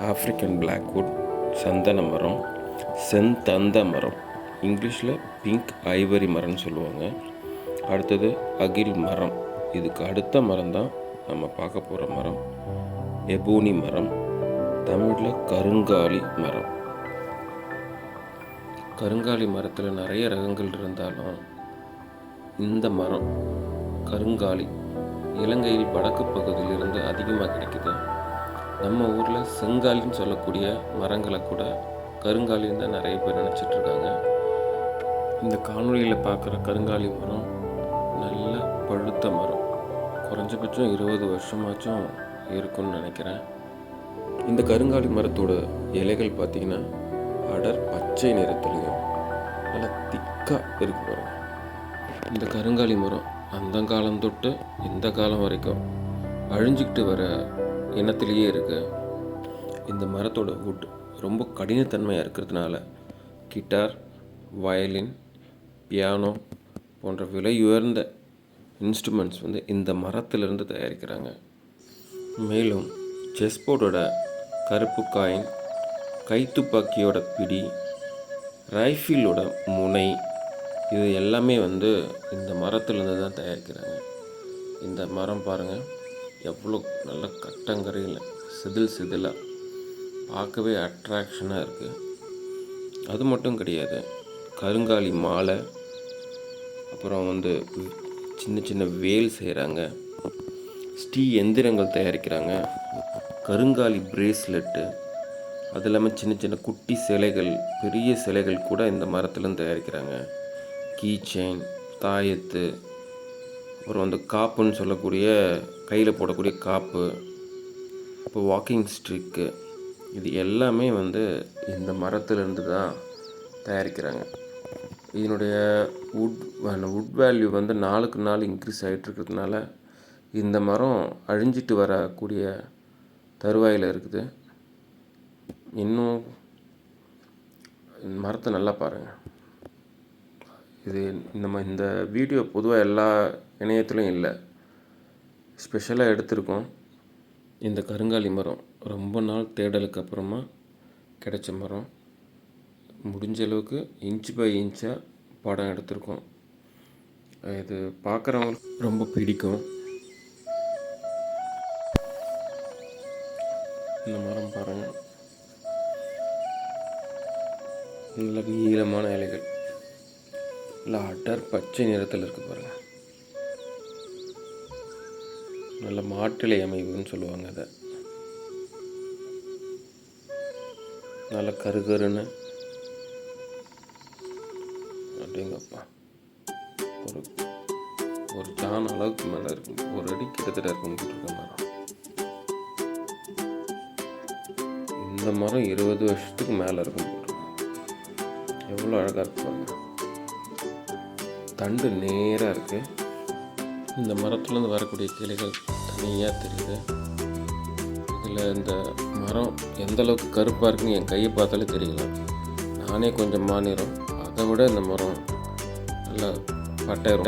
African Blackwood சந்தன மரம் செந்தந்த மரம். இங்கிலீஷில் பிங்க் ஐவரி மரம்னு சொல்லுவாங்க. அடுத்தது அகில் மரம். இதுக்கு அடுத்த மரம் தான் நம்ம பார்க்க போகிற மரம். எபோனி மரம். தமிழில் கருங்காலி மரம். கருங்காலி மரத்தில் நிறைய ரகங்கள் இருந்தாலும் இந்த மரம் கருங்காலி இலங்கையில் வடக்கு பகுதியிலிருந்து அதிகமாக கிடைக்குது. நம்ம ஊரில் செங்காலின்னு சொல்லக்கூடிய மரங்களை கூட கருங்காலின்னு தான் நிறைய பேர் நினச்சிட்டு இருக்காங்க இந்த காணொலியில் பார்க்குற கருங்காலி மரம் நல்ல பழுத்த மரம். குறைஞ்சபட்சம் இருபது வருஷமாச்சும் இருக்கும்னு நினைக்கிறேன். இந்த கருங்காலி மரத்தோட இலைகள் பார்த்திங்கன்னா அடர் பச்சை நிறத்துலையும் நல்லா திக்காக இருக்கு பாருங்க. இந்த கருங்காலி மரம் அந்த காலம் தொட்டு இந்த காலம் வரைக்கும் அழிஞ்சிக்கிட்டு வர இனத்திலேயே இருக்கு இந்த மரத்தோட வுட் ரொம்ப கடினத்தன்மையாக இருக்கிறதுனால கிட்டார் வயலின் பியானோ போன்ற விலை உயர்ந்த இன்ஸ்ட்ருமெண்ட்ஸ் வந்து இந்த மரத்திலிருந்து தயாரிக்கிறாங்க. மேலும் செஸ் போர்டோட கருப்பு காயின் கைத்துப்பாக்கியோட பிடி ரைஃபிலோட முனை இது எல்லாமே வந்து இந்த மரத்துலேருந்து தான் தயாரிக்கிறாங்க. இந்த மரம் பாருங்கள் எவ்வளோ நல்ல கட்டங்கரையில் சிதில் சிதிலாக பார்க்கவே அட்ராக்ஷனாக இருக்குது அது மட்டும் கிடையாது கருங்காலி மாலை அப்புறம் வந்து சின்ன சின்ன வேல் செய்கிறாங்க ஸ்டீ எந்திரங்கள் தயாரிக்கிறாங்க கருங்காலி பிரேஸ்லெட்டு அது இல்லாமல் சின்ன சின்ன குட்டி சிலைகள் பெரிய சிலைகள் கூட இந்த மரத்துலேருந்து தயாரிக்கிறாங்க. கீ செயின் தாயத்து அப்புறம் வந்து காப்புன்னு சொல்லக்கூடிய கையில் போடக்கூடிய காப்பு இப்போ வாக்கிங் ஸ்ட்ரிக்கு இது எல்லாமே வந்து இந்த மரத்துலேருந்து தான் தயாரிக்கிறாங்க. இதனுடைய உட் வுட் வேல்யூ வந்து நாளுக்கு நாள் இன்க்ரீஸ் ஆகிட்டு இருக்கிறதுனால இந்த மரம் அழிஞ்சிட்டு வரக்கூடிய தருவாயில் இருக்குது. இன்னும் இந்த மரத்தை நல்லா பாருங்கள் இது நம்ம இந்த வீடியோ பொதுவாக எல்லா இணையத்துலையும் இல்லை. ஸ்பெஷலாக எடுத்திருக்கோம். இந்த கருங்காலி மரம். ரொம்ப நாள் தேடலுக்கு அப்புறமா கிடைச்ச மரம். முடிஞ்ச அளவுக்கு இன்ச் பை இன்ச்சாக படம் எடுத்திருக்கோம். இது பார்க்குறவங்களுக்கு ரொம்ப பிடிக்கும். இந்த மரம் பாருங்கள் நல்ல நீளமான இலைகள். நல்லா அடர் பச்சை நிறத்தில் இருக்கு பாருங்க. நல்ல மாட்டிலை அமைவுன்னு சொல்லுவாங்க அதை. நல்ல கருகருன்னு. அப்படிங்கப்பா. ஒரு ஒரு ஜான் அளவுக்கு மேலே இருக்கும் ஒரு அடி கிட்டத்தட்ட இருக்கும் போட்டிருக்க மரம் இந்த மரம் இருபது வருஷத்துக்கு மேலே இருக்கும் எவ்வளோ அழகாக இருக்கு தண்டு நேராக இருக்குது இந்த மரத்துலேருந்து வரக்கூடிய கிளைகள் தனியாக தெரியுது. இதில் இந்த மரம் எந்த அளவுக்கு கருப்பாக இருக்குன்னு என் கையை பார்த்தாலே தெரியல. நானே கொஞ்சம் மாநிலம் அதை விட இந்த மரம் நல்லா பட்டாயிரம்